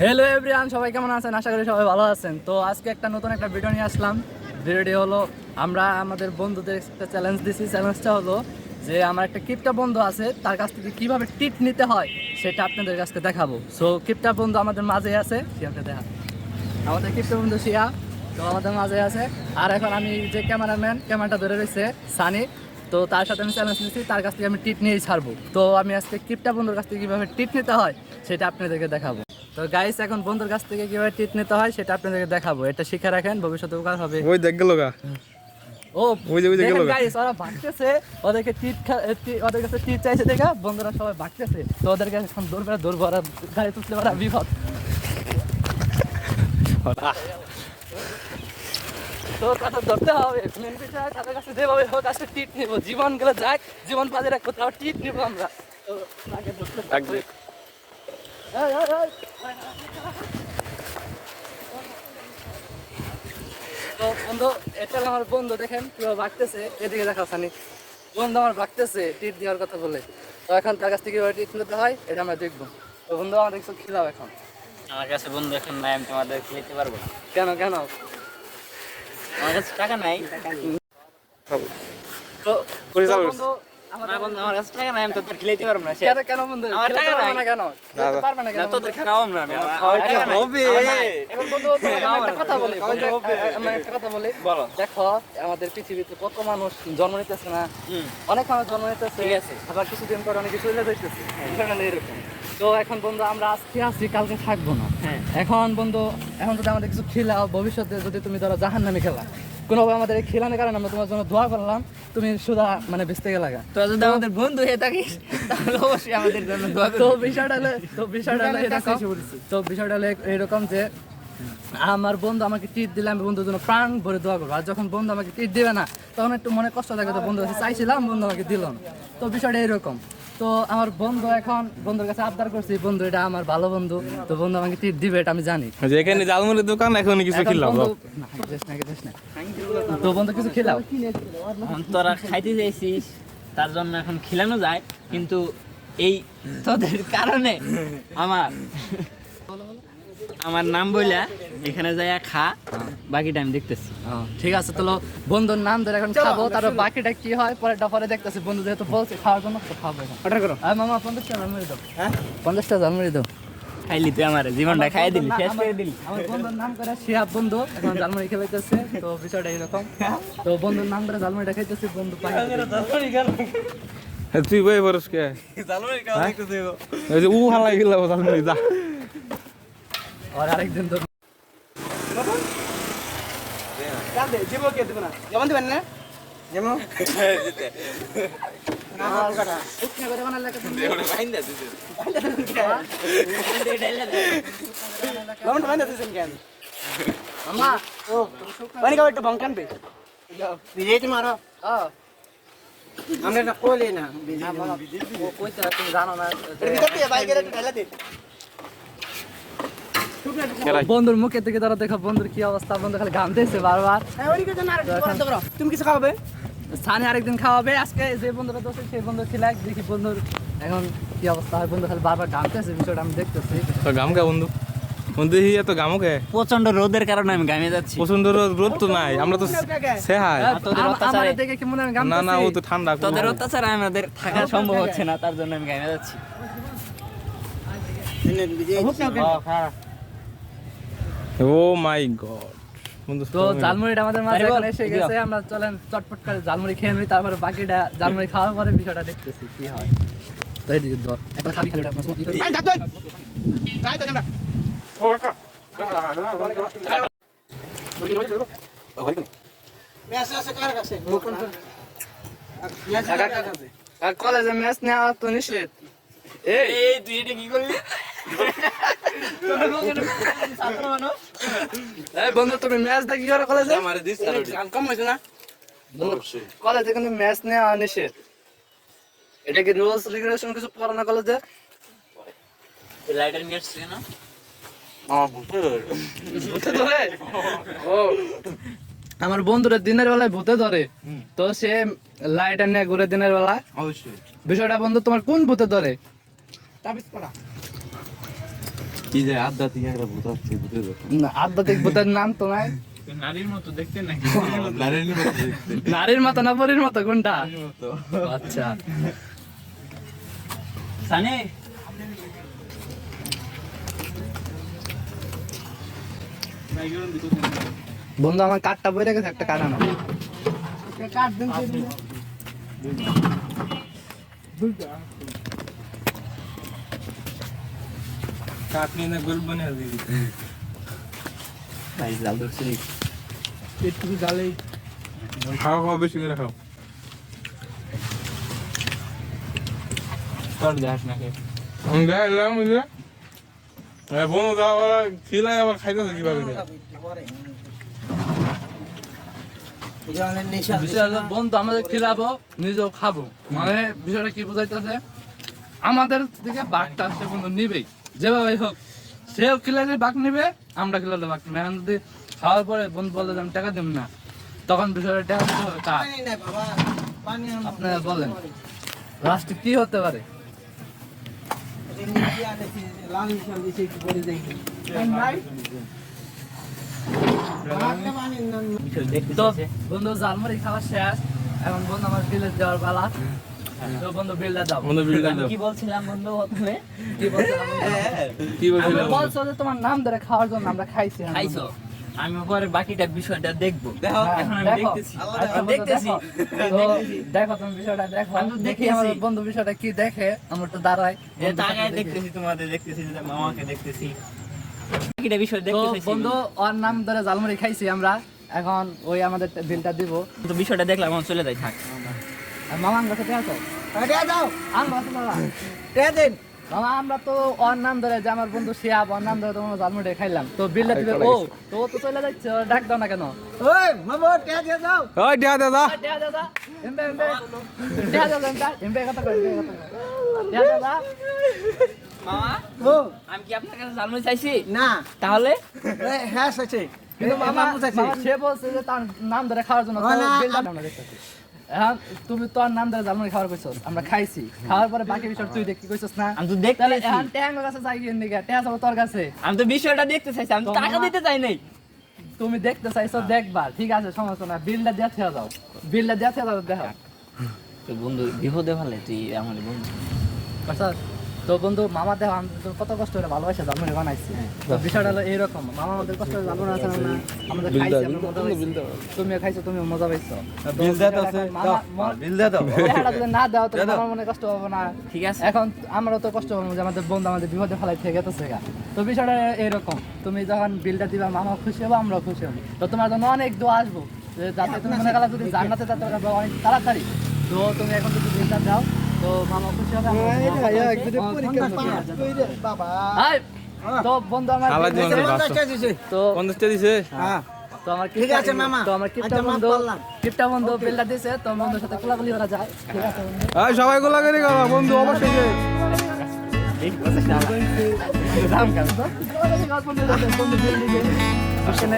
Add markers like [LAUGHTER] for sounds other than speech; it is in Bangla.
হ্যালো এভরিওয়ান সবাই কেমন আছেন? আশা করি সবাই ভালো আছেন। তো আজকে একটা নতুন একটা ভিডিও নিয়ে আসলাম। ভিডিওটি হলো, আমরা আমাদের বন্ধুদের একটা চ্যালেঞ্জ দিছি। চ্যালেঞ্জটা হলো যে আমার একটা কিপটা বন্ধু আছে, তার কাছ থেকে কীভাবে টিপ নিতে হয় সেটা আপনাদের কাছে দেখাবো। সো কিপটা বন্ধু আমাদের মাঝে আছে। শিয়াকে দেখা। আমাদের কিপটা বন্ধু শিয়া, তো আমাদের মাঝে আছে। আর এখন আমি যে ক্যামেরাম্যান ক্যামেরাটা ধরে রয়েছে, সানি, তো তার সাথে আমি চ্যালেঞ্জ নিচ্ছি তার কাছ থেকে আমি টিপ নিয়েই ছাড়বো। তো আমি আজকে কিপটা বন্ধুর কাছ থেকে কীভাবে টিপ নিতে হয়, সেটা আপনাদেরকে দেখাবো। তো গাইস এখন বন্ধুর কাছ থেকে কীভাবে টিপ নিতে হয় সেটা আপনাদেরকে দেখাবো। এটা শিখে রাখেন ভবিষ্যতে উপকার হবে। ওই দেখ গেল গা। ও ওই যে- ওই যে গেলো। গাইস ওরা ভাগতেছে। ওদেরকে খা- ওদের কাছে টিপ চাইছে দেখা বন্ধুরা সবাই ভাগতেছে। তো ওদেরকে এখন দৌড় বেড়া দৌড় ভরা গাড়ি তুলতে পারা বিপদ। তো তাদের ধরতে হবে। মেন বিষয় তাদের কাছে যেভাবে হোক আসলে টিপ নিব। জীবন গেলে যাক জীবন বাজে রাখব টিপ নিব আমরা। তো তাকে ধরতে হবে। তো বন্ধু এটা আমার বন্ধু দেখেন কীভাবে ভাগতেছে। এদিকে দেখাও সানি। বন্ধু আমার ভাগতেছে টিপ দেওয়ার কথা বলে। তো এখন তার কাছ থেকে কীভাবে টিপ নিতে হয় এটা আমরা দেখব। তো বন্ধু আমাদের কিছু খিলাও এখন। আমার কাছে বন্ধু এখন নাই আমি তোমাদের খেলতে পারব না। কেন কেন? আমার কাছে টাকা নাই। তো। বন্ধু আমার আমাদের বন্ধু আমার কাছে টাকা নাই আমি তোদের খেলাইতে পারব না কেন কেন বন্ধু? আমার টাকা নাই। না কেন? পারবে না কেন তোদের খাওয়াও না আমি আমার খাওয়াই টাকা তো নাই। হবে। এখন বন্ধু একটা কথা বলি আমি একটা কথা বলি। বলো। দেখো আমাদের পৃথিবীতে কত মানুষ জন্ম নিতেছে না? অনেক মানুষ জন্ম নিতেছে ঠিক আছে। আবার কিছুদিন পর অনেকে চলে যাইতেছে। এরকম। তো এখন বন্ধু আমরা আজকে আছি কালকে থাকব না। হ্যাঁ। এখন বন্ধু এখন যদি আমাদের কিছু খেলাও ভবিষ্যতে যদি তুমি ধরো জাহান নামে খেলা কোনোভাবে আমাদের এই খেলানোর কারণে আমরা তোমার জন্য দোয়া করলাম। তুমি সুদা মানে বেঁচতে গেলা তো যদি আমাদের বন্ধু হয়ে থাকিস তাহলে অবশ্যই আমাদের জন্য দোয়া তো বিষয়টা হলো তো বিষয়টা হলো এরকম তো বিষয়টা হলো এরকম যে আমার বন্ধু আমাকে টিট দিলে আমি বন্ধুর জন্য প্রাণ ভরে দোয়া করব। আর যখন বন্ধু আমাকে টিট দিবে না তখন একটু মনে কষ্ট লাগে তো বন্ধু কাছে চাইছিলাম বন্ধু আমাকে দিল না। তো বিষয়টা এরকম। তো আমার বন্ধু এখন বন্ধুর কাছে আবদার করছি বন্ধু এটা আমার ভালো বন্ধু তো বন্ধু আমাকে টিপ দিবে এটা আমি জানি। যে এখানে জালমুড়ির দোকান এখন কিছু না। তো বন্ধু কিছু খেলাও? তোরা খাইতে চাইছিস তার জন্য এখন খেলানো যায় কিন্তু এই তোদের কারণে আমার আমার নাম বইলা এখানে যাইয়া খা বাকিটা আমি দেখতেছি। ঠিক আছে তাহলে বন্ধুর নাম ধরে এখন খাব তারপর বাকিটা কি হয় পরেরটা পরে দেখতেছি। বন্ধু যেহেতু বলছে খাওয়ার জন্য তো খাব অর্ডার করো। আর মামা পঞ্চাশটা জানমারি দাও। হ্যাঁ? পঞ্চাশটা জানমারি দাও। খাইলি তুই আমার জীবনটা খাই দিলি আমার- শেষ করে দিলি। আমার বন্ধুর নাম করে শিহাব বন্ধু এখন জালমারি খেলাইতেছে তো বিষয়টা এরকম। তো বন্ধুর নাম করে জালমারিটা খাইতেছে বন্ধু পাই তুই বই বরস কে? ওই যে উ হালাই গেল জালমুড়ি যা। আর আরেকদিন তো একটা ভঙ্কান বিজেপি মারো। আমরা না, জানো না যে- ভিতর দিয়ে বাইকের একটু ঢেলা দে বন্ধুর মুখে থেকে তারা দেখো বন্ধুর কি অবস্থা বন্ধু খালি ঘামতেছে বারবার। হ্যাঁ তুমি কিছু খাওয়াবে? আরেকদিন খাওয়াবে আজকে যে বন্ধুরা দোষে সেই বন্ধু দেখি বন্ধুর এখন কি অবস্থা হয়। বন্ধু খালি বারবার ঘামতেছে বিষয়টা আমি দেখতেছি। তো গাম কে বন্ধু। বন্ধু হি এত গামো কে প্রচণ্ড রোদের কারণে আমি ঘামে যাচ্ছি। প্রচণ্ড রোদ রোদ তো নাই। আমরা তো সেহাই তোদের অত্যাচারে- দেখে কি মনে হয় আমি না না ও তো ঠান্ডা তোদের অত্যাচারে আমাদের থাকা সম্ভব হচ্ছে না তার জন্য আমি ঘামে যাচ্ছি। Oh my god. বন্ধু তো জালমুড়িটা আমাদের মাঝে এখন এসে গেছে আমরা চলেন চটপট করে জালমুড়ি খেয়ে নিই তারপরে বাকিটা জালমুড়ি খাওয়ার পরে বিষয়টা দেখতেছি কি হয়। কলেজে ম্যাচ নেওয়া তো নিষেধ। এই তুই এটা কি করলি? [LAUGHS] বন্ধু তুমি ম্যাচ দেখি করে কলেজে কম হয়েছে না? কলেজে কিন্তু ম্যাচ নেওয়া নিষেধ। এটা কি রুলস রেগুলেশন কিছু পড়া না কলেজে লাইটার নিয়ে না ভূতে ধরে। ও। আমার বন্ধুরা দিনের বেলায় ভূতে ধরে। তো সে লাইটার নিয়ে ঘুরে দিনের বেলা অবশ্যই। বিষয়টা বন্ধু তোমার কোন ভূতে ধরে? তাবিজ পড়া। কি যে একটা ভূত আসছে ভূতের না আধ্যাত্মিক ভূতের নাম তো নাই। নারীর মতো দেখতে নাকি? [LAUGHS] নারায়ণের মতো দেখতে। নারীর মতো না পরীর মতো কোনটা? আচ্ছা। সানি? বন্ধু আমার কাঠটা বই রেখেছে একটা কাঠ আনো। কাট দিন কে না গল্প বানিয়ে দিবি। ভাই জাল ধরছি একটু গালে খাও খাও বেশি করে খাও। তোর দেখাস না কে? আমি দেখলাম ওই যে। দাও খিলাই আবার খাইতেছে কীভাবে বন্ধু আমাদের খিলাবো নিজেও খাব। মানে বিষয়টা কি বোঝাইতেছে? আমাদের দিকে বাঘটা আসছে বন্ধু নিবেই। যেভাবে হোক সেও খিলালে বাঘ নিবে আমরা খিলালে বাঘ নিবে। এখন যদি খাওয়ার পরে বন্ধু বললে যে আমি টাকা দেব না তখন বিষয়টা টাকা দিতে হবে কার? আপনারা বলেন লাস্টে কি হতে পারে? তো বন্ধু জালমুড়ি খাওয়া শেষ। এখন বন্ধু আমার বিলে দেওয়ার পালা। তো বন্ধু বিলটা দাও। বন্ধু বিলটা দাও। কি বলছিলাম বন্ধু প্রথমে? কি বলছিলাম কি বলছিল বলছো যে তোমার নাম ধরে খাওয়ার জন্য আমরা খাইছি খাইছো। আমি পরে বাকিটা বিষয়টা দেখব। হ্যাঁ, এখন আমি দেখো। দেখতেছি। আচ্ছা, দেখতেছি। দেখো। তুমি বিষয়টা দেখো। আমি দেখি আমার বন্ধু বিষয়টা কি দেখে আমার তো দাঁড়ায়। তাকায় দেখতেছি তোমাদের দেখতেছি মামাকে দেখতেছি। বাকিটা বিষয় দেখতেছি। বন্ধু ওর নাম ধরে জালমুড়ি খাইছি আমরা। এখন ওই আমাদের বিলটা দিব। তো বিষয়টা দেখলাম চলে যাই থাক। আর মামার কাছে দাও আমার দিন তো ওর নাম ধরে যে আমার বন্ধু শিয়াব ওর নাম ধরে তোমার জালমুড়ি খাইলাম। তো দিবে ও তো তো চলে যাচ্ছে ডাক দাও না কেন? ওই মামা টে দিয়ে দাও ওই দিয়া দাদা টিয়া দাদা এমবে এমবে। টিয়া দাদা এমবে এমবে কথা কই এমবে কথা কই টিয়া দাদা মামা ও। আমি কি আপনার কাছে জানতে চাইছি? না। তাহলে? হ্যাঁ আছে কিন্তু মামা মামা সে বলছে যে তার নাম ধরে খাওয়ার জন্য দেখতেছি এখন তুমি তোর নাম ধরে জালমুড়ি খাবার কইছস আমরা খাইছি। খাওয়ার পরে বাকি বিষয় তুই দেখতে কইছস না? আমি তো দেখতেছি। এখন ট্যাঙ্গের কাছে যাই গিয়ে নিগা ট্যাঙ্গা যাব তোর কাছে। আমি তো বিষয়টা দেখতে চাইছি আমি টাকা দিতে চাই নাই। তুমি দেখতে চাইছো দেখবা। ঠিক আছে সমস্যা না বিলটা দিয়ে থেয়া দাও বিলটা দিয়ে থেয়া দাও দেখো। তো বন্ধু বিপদে ভালে তুই আমার বন্ধু? তো বন্ধু মামা দেখো আমি তো কত কষ্ট করে ভালোবাসা জালমুড়ি বানাইছি। তো বিষয়টা হলো এইরকম মামা আমাদের কষ্ট করে জালমুড়ি আছে না? আমাদের খাইছি আমরা মজা পাইছি। তুমিও খাইছো তুমিও মজা পাইছো। বিল দাও তো আছে, এখন মামা বিল দাও। টাকাটা যদি [LAUGHS] না দাও তো আমার মনে কষ্ট হবে না। ঠিক আছে। এখন আমরাও তো কষ্ট পাবো যে আমাদের বন্ধু আমাদের বিপদে ফেলাই থেকে গেছে গা। তো বিষয়টা এরকম তুমি যখন বিলটা দিবা মামা খুশি হব আমরাও খুশি হব। তো তোমার জন্য অনেক দোয়া আসব যে যাতে তুমি মনে করো যদি জান্নাতে যাতে অনেক তাড়াতাড়ি। তো তুমি এখন যদি বিলটা দাও তো মামা খুশি হবে। বাবা তো বন্ধু আমার খালা বিল জীবনে দিছে। বাস- পঞ্চাশটা দিছে তো পঞ্চাশটা দিছে হ্যাঁ তো আমার ঠিক আছে, মামা। তো আমার কিপটা আচ্ছা, বন্ধু কিপটা বন্ধু বিলটা দিছে তো বন্ধুর সাথে কোলাকুলি করা যায় ঠিক আছে বন্ধু এই সবাই গোলা করে বন্ধু অবশ্যই। দাম কেন বন্ধু দিছে বুঝছেন